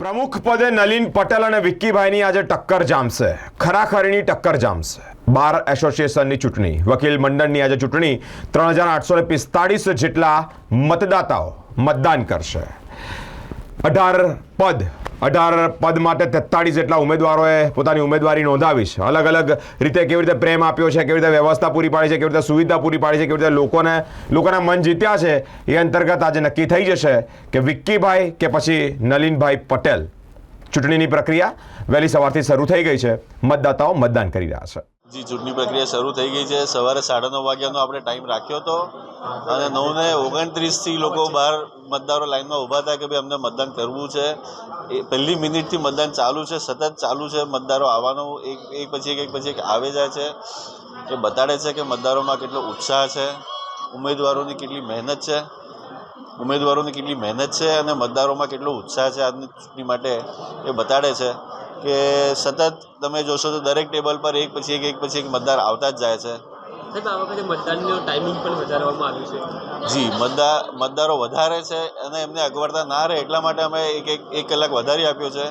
પ્રમુખ પદે નલિન પટેલ અને વિક્કીભાઈની આજે ટક્કર જામશે. ખરાખરીની ટક્કર જામશે. બાર એસોસિએશનની ચૂંટણી, વકીલ મંડળની આજે ચૂંટણી, ત્રણ હજાર આઠસો પિસ્તાળીસ જેટલા મતદાતાઓ મતદાન કરશે. અઢાર પદ અઢાર પદ માટે તેતાળીસ જેટલા ઉમેદવારોએ પોતાની ઉમેદવારી નોંધાવી છે. અલગ અલગ રીતે કેવી રીતે પ્રેમ આપ્યો છે, કેવી રીતે વ્યવસ્થા પૂરી પાડી છે, કેવી રીતે સુવિધા પૂરી પાડી છે, કેવી રીતે લોકોને, લોકોના મન જીત્યા છે, એ અંતર્ગત આજે નક્કી થઈ જશે કે વિક્કીભાઈ કે પછી નલિનભાઈ પટેલ. ચૂંટણીની પ્રક્રિયા વહેલી સવારથી શરૂ થઈ ગઈ છે. મતદાતાઓ મતદાન કરી રહ્યા છે. જી, ચૂંટણી પ્રક્રિયા શરૂ થઈ ગઈ છે. સવારે સાડા નવ વાગ્યાનો આપણે ટાઈમ રાખ્યો હતો. અને નવને ઓગણત્રીસથી લોકો બહાર મતદારો લાઇનમાં ઊભા હતા કે ભાઈ અમને મતદાન કરવું છે. એ પહેલી મિનિટથી મતદાન ચાલુ છે, સતત ચાલુ છે. મતદારો આવવાનો એક એક પછી એક એક પછી એક આવે જાય છે. એ બતાડે છે કે મતદારોમાં કેટલો ઉત્સાહ છે. ઉમેદવારોની કેટલી મહેનત છે. ઉમેદવારોની કેટલી મહેનત છે અને મતદારોમાં કેટલો ઉત્સાહ છે આજની ચૂંટણી માટે એ બતાડે છે. કે સતત તમે જોશો તો દરેક ટેબલ પર એક પછી એક એક પછી એક મતદાર આવતા જ જાય છે. જી મતદાર મતદારો વધારે છે અને એમને અગવડતા ના રહે એટલા માટે અમે એક એક એક કલાક વધારી આપ્યો છે.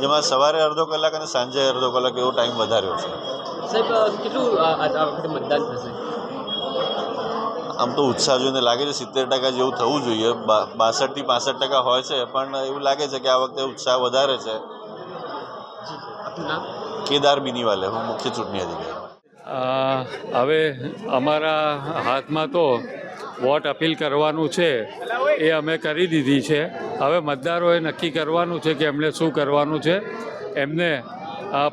જેમાં સવારે અડધો કલાક અને સાંજે અડધો કલાક એવો ટાઈમ વધાર્યો છે. સાહેબ કેટલું આ આ- આ વખતે મતદાન થશે? આમ તો ઉત્સાહ જોઈને લાગે છે સિત્તેર ટકા જેવું થવું જોઈએ. બાસઠથી પાસઠ ટકા હોય છે પણ એવું લાગે છે કે આ વખતે ઉત્સાહ વધારે છે. આપનું? નામ કેદાર બિનીવાલે હું મુખ્ય ચૂંટણી અધિકારી. હવે અમારા હાથમાં તો વોટ અપીલ કરવાનું છે એ અમે કરી દીધી છે. હવે મતદારોએ નક્કી કરવાનું છે કે એમણે શું કરવાનું છે. એમને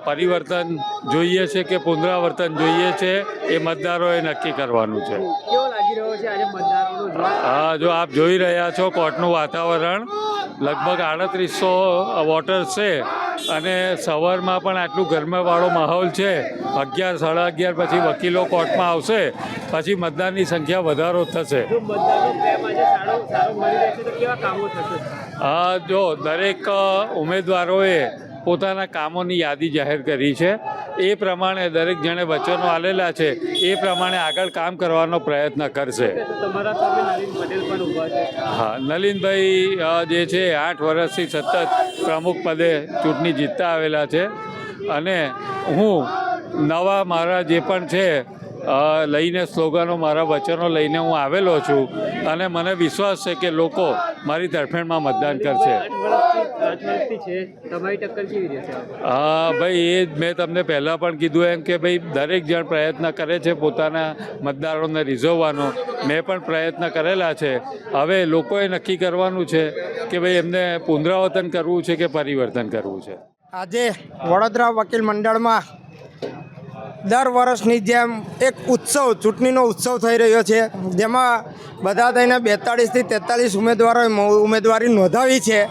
પરિવર્તન જોઈએ છે કે પુનરાવર્તન જોઈએ છે એ મતદારોએ નક્કી કરવાનું છે. કેવો લાગી રહ્યો છે આજે મતદારોનો? જવાબ હા જો આપ જોઈ રહ્યા છો કોર્ટનું વાતાવરણ લગભગ આડત્રીસો વોટર્સ છે અને સવારમાં પણ આટલું ગરમાવાળો માહોલ છે. અગિયાર સાડા અગિયાર પછી વકીલો કોર્ટમાં આવશે. પછી મતદાનની સંખ્યા વધારો થશે. આ જો દરેક ઉમેદવારોએ પોતાના કામોની યાદી જાહેર કરી છે. એ પ્રમાણે દરેક જણે વચનો આલેલા છે. એ પ્રમાણે આગળ કામ કરવાનો પ્રયત્ન કરશે. હા નલિનભાઈ જે છે આઠ વર્ષથી સતત પ્રમુખ પદે ચૂંટણી જીતતા આવેલા છે. અને હું નવા મારા જે પણ છે લઈને સ્લોગનો મારા વચનો લઈને હું આવેલો છું. અને મને વિશ્વાસ છે કે લોકો મારી તરફેણમાં મતદાન કરશે. આઠ વર્ષથી આઠ વર્ષથી છે? તમારી ટક્કર કેવી રહેશે હા ભાઈ એ જ મેં તમને પહેલાં પણ કીધું એમ કે ભાઈ દરેક જણ પ્રયત્ન કરે છે પોતાના મતદારોને રીઝવવાનો. મેં પણ પ્રયત્ન કરેલા છે. હવે લોકોએ નક્કી કરવાનું છે કે ભાઈ એમને પુનરાવર્તન કરવું છે કે પરિવર્તન કરવું છે? આજે વડોદરા વકીલ મંડળમાં દર વર્ષની જેમ એક ઉત્સવ ચૂંટણીનો ઉત્સવ થઈ રહ્યો છે. જેમાં બધા થઈને બેતાળીસથી તેતાળીસ ઉમેદવારોએ મો- ઉમેદવારી નોંધાવી છે.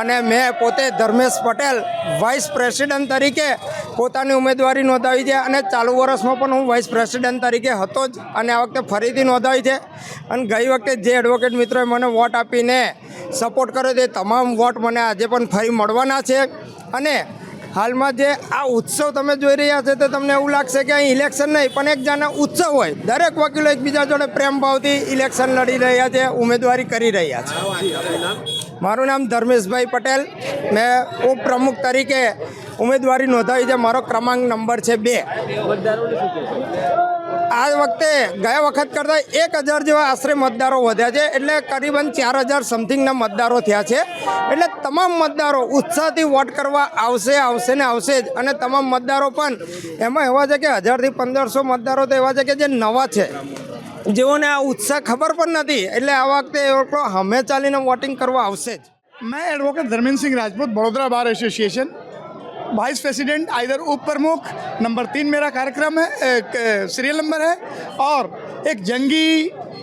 અને મેં પોતે ધર્મેશ પટેલ વાઇસ પ્રેસિડેન્ટ તરીકે પોતાની ઉમેદવારી નોંધાવી છે અને ચાલુ વર્ષમાં પણ હું વાઇસ પ્રેસિડેન્ટ તરીકે હતો જ અને આ વખતે ફરીથી નોંધાવી છે. અને ગઈ વખતે જે એડવોકેટ મિત્રોએ મને વોટ આપીને સપોર્ટ કર્યો તે તમામ વોટ મને આજે પણ ફરી મળવાના છે. અને હાલમાં જે આ ઉત્સવ તમે જોઈ રહ્યા છો તો તમને એવું લાગશે કે અહીં ઇલેક્શન નહીં, પણ એક જાણે ઉત્સવ હોય. દરેક વકીલો એકબીજા જોડે પ્રેમ ભાવથી ઇલેક્શન લડી રહ્યા છે, ઉમેદવારી કરી રહ્યા છે. મારું નામ ધર્મેશભાઈ પટેલ. મેં ઉપપ્રમુખ તરીકે ઉમેદવારી નોંધાવી છે. મારો ક્રમાંક નંબર છે બે. આ વખતે ગયા વખત કરતાં એક હજાર જેવા આશરે મતદારો વધ્યા છે. એટલે કરીબન ચાર હજાર સમથિંગના મતદારો થયા છે. એટલે તમામ મતદારો ઉત્સાહથી વોટ કરવા આવશે આવશે ને આવશે જ. અને તમામ મતદારો પણ એમાં એવા છે કે હજારથી પંદરસો મતદારો તો એવા છે કે જે નવા છે. જેઓને આ ઉત્સાહ ખબર પણ નથી એટલે આ વખતે એ લોકો હમે ચાલીને વોટિંગ કરવા આવશે જ मैं advocate Dharmendra Singh Rajput Vadodara bar association vice president either उप प्रमुख नंबर तीन मेरा कार्यक्रम है एक, सीरियल नंबर है और एक जंगी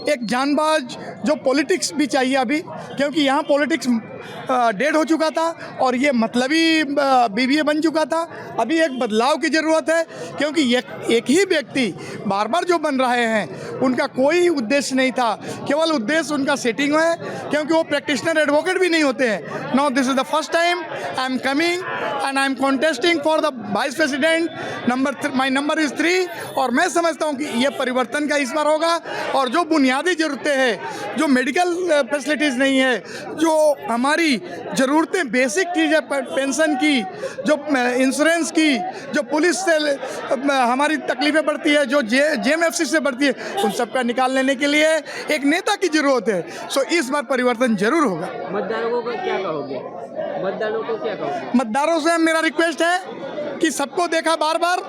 एक जानबाज जो पॉलिटिक्स भी चाहिए अभी क्योंकि यहाँ पॉलिटिक्स डेड हो चुका था और ये मतलबी बीबीए बन चुका था अभी एक बदलाव की ज़रूरत है क्योंकि एक, एक ही व्यक्ति बार बार जो बन रहे हैं उनका कोई उद्देश्य नहीं था। केवल उद्देश्य उनका सेटिंग है, क्योंकि वो प्रैक्टिशनर एडवोकेट भी नहीं होते हैं। No this is the first time I am coming and I am contesting for the vice president number my number is three और मैं समझता हूँ कि ये परिवर्तन का इस बार होगा। और जो बुनियादी ज़रूरतें हैं, जो मेडिकल फैसिलिटीज़ नहीं है, जो हमारी ज़रूरतें बेसिक चीज़ें पेंशन की, जो इंश्योरेंस की, जो पुलिस से हमारी तकलीफ़ें बढ़ती है, जो जे जेएमएफसी से बढ़ती है उन सबका निकाल लेने के लिए एक नेता की ज़रूरत है। सो इस बार परिवर्तन ज़रूर होगा। मतदारों को क्या कहोगे? मतदारों को क्या कहोगे? मतदारों से मेरा रिक्वेस्ट है कि सबको देखा बार बार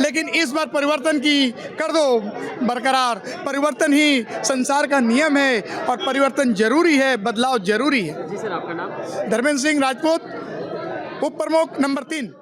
लेकिन इस बार परिवर्तन की कर दो बरकरार। परिवर्तन ही संसार का नियम है और परिवर्तन ज़रूरी है बदलाव ज़रूरी है। जी सर आपका नाम? धर्मेंद्र सिंह राजपूत उप प्रमुख नंबर तीन।